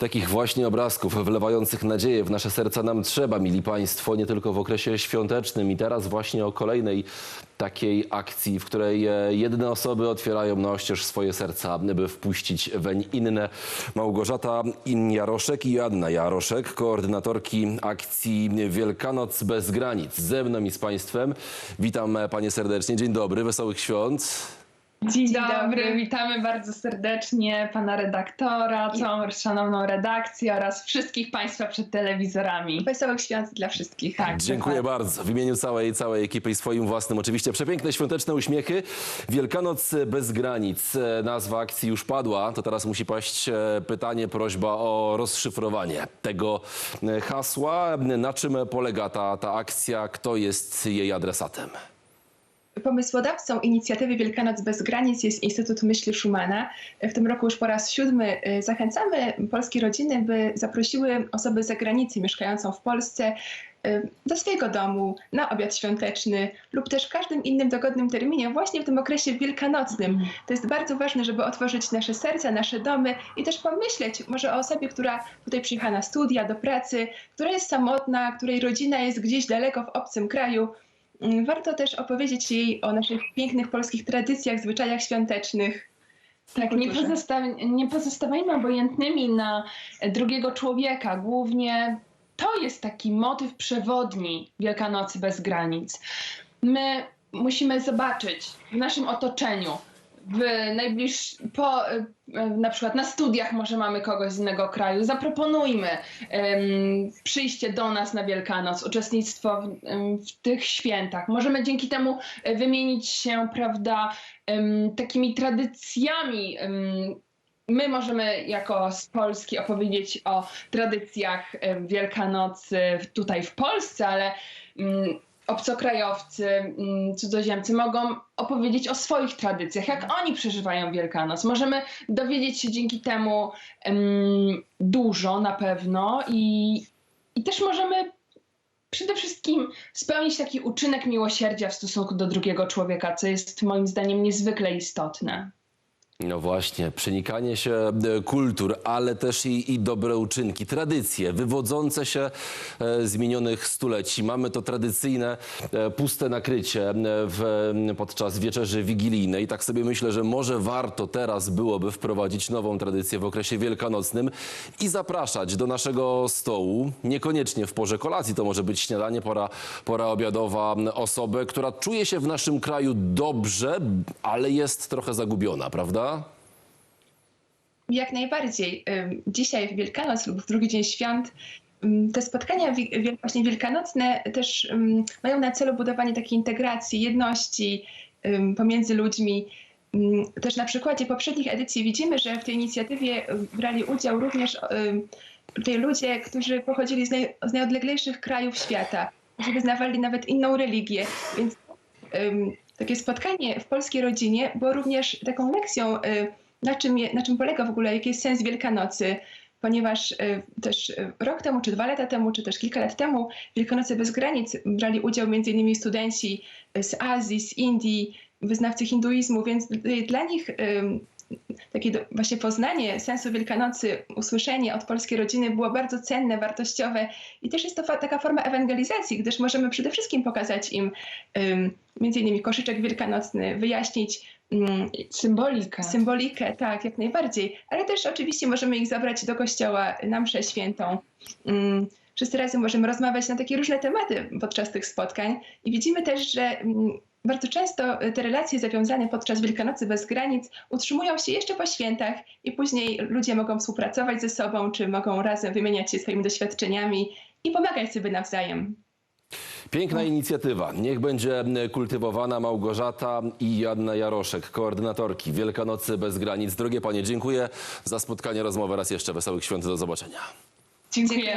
Takich właśnie obrazków wlewających nadzieję w nasze serca nam trzeba, mili Państwo, nie tylko w okresie świątecznym i teraz właśnie o kolejnej takiej akcji, w której e, jedne osoby otwierają na oścież swoje serca, by wpuścić weń inne. Małgorzata Jaroszek i Joanna Jaroszek, koordynatorki akcji Wielkanoc bez granic. Ze mną i z Państwem. Witam e, Panie serdecznie. Dzień dobry, wesołych świąt. Dzień dobry, witamy bardzo serdecznie pana redaktora, całą szanowną redakcję oraz wszystkich państwa przed telewizorami. Wesołych świąt dla wszystkich. Tak, Dziękuję dokładnie. bardzo. W imieniu całej, całej ekipy i swoim własnym oczywiście. Przepiękne świąteczne uśmiechy. Wielkanoc bez granic. E, Nazwa akcji już padła. To teraz musi paść e, pytanie, prośba o rozszyfrowanie tego e, hasła. Na czym polega ta, ta akcja? Kto jest jej adresatem? Pomysłodawcą inicjatywy Wielkanoc bez granic jest Instytut Myśli Schumana. W tym roku już po raz siódmy y, zachęcamy polskie rodziny, by zaprosiły osoby z zagranicy mieszkającą w Polsce y, do swojego domu na obiad świąteczny lub też w każdym innym dogodnym terminie, właśnie w tym okresie wielkanocnym. To jest bardzo ważne, żeby otworzyć nasze serca, nasze domy i też pomyśleć może o osobie, która tutaj przyjechała na studia, do pracy, która jest samotna, której rodzina jest gdzieś daleko w obcym kraju. Warto też opowiedzieć jej o naszych pięknych polskich tradycjach, zwyczajach świątecznych. Tak, nie, nie pozostawajmy obojętnymi na drugiego człowieka. Głównie to jest taki motyw przewodni Wielkanocy bez granic. My musimy zobaczyć w naszym otoczeniu, w najbliż, po, e, na przykład na studiach może mamy kogoś z innego kraju, zaproponujmy em, przyjście do nas na Wielkanoc, uczestnictwo w, w tych świętach. Możemy dzięki temu e, wymienić się, prawda, em, takimi tradycjami. My możemy jako z Polski opowiedzieć o tradycjach Wielkanocy tutaj w Polsce, ale obcokrajowcy, mm, cudzoziemcy mogą opowiedzieć o swoich tradycjach, jak oni przeżywają Wielkanoc. Możemy dowiedzieć się dzięki temu em, dużo na pewno i, i też możemy przede wszystkim spełnić taki uczynek miłosierdzia w stosunku do drugiego człowieka, co jest moim zdaniem niezwykle istotne. No właśnie, przenikanie się e, kultur, ale też i, i dobre uczynki, tradycje wywodzące się e, z minionych stuleci. Mamy to tradycyjne e, puste nakrycie w, podczas wieczerzy wigilijnej. Tak sobie myślę, że może warto teraz byłoby wprowadzić nową tradycję w okresie wielkanocnym i zapraszać do naszego stołu, niekoniecznie w porze kolacji, to może być śniadanie, pora, pora obiadowa, osobę, która czuje się w naszym kraju dobrze, ale jest trochę zagubiona, prawda? Jak najbardziej. Dzisiaj w Wielkanoc lub w drugi dzień świąt te spotkania właśnie wielkanocne też mają na celu budowanie takiej integracji, jedności pomiędzy ludźmi. Też na przykładzie poprzednich edycji widzimy, że w tej inicjatywie brali udział również ludzie, którzy pochodzili z, naj, z najodleglejszych krajów świata, którzy wyznawali nawet inną religię. Więc takie spotkanie w polskiej rodzinie było również taką lekcją, y, na czym, je, na czym polega w ogóle, jaki jest sens Wielkanocy, ponieważ y, też y, rok temu, czy dwa lata temu, czy też kilka lat temu Wielkanocy bez granic brali udział m.in. studenci z Azji, z Indii, wyznawcy hinduizmu, więc dla nich takie właśnie poznanie sensu Wielkanocy, usłyszenie od polskiej rodziny było bardzo cenne, wartościowe i też jest to fa- taka forma ewangelizacji, gdyż możemy przede wszystkim pokazać im ym, między innymi koszyczek wielkanocny, wyjaśnić ym, Symbolika. symbolikę, tak, jak najbardziej, ale też oczywiście możemy ich zabrać do kościoła na mszę świętą. Ym, Wszyscy razem możemy rozmawiać na takie różne tematy podczas tych spotkań i widzimy też, że bardzo często te relacje zawiązane podczas Wielkanocy bez granic utrzymują się jeszcze po świętach i później ludzie mogą współpracować ze sobą, czy mogą razem wymieniać się swoimi doświadczeniami i pomagać sobie nawzajem. Piękna inicjatywa. Niech będzie kultywowana Małgorzata i Joanna Jaroszek, koordynatorki Wielkanocy bez granic. Drogie panie, dziękuję za spotkanie, rozmowę. Raz jeszcze wesołych świąt. Do zobaczenia. Dziękujemy.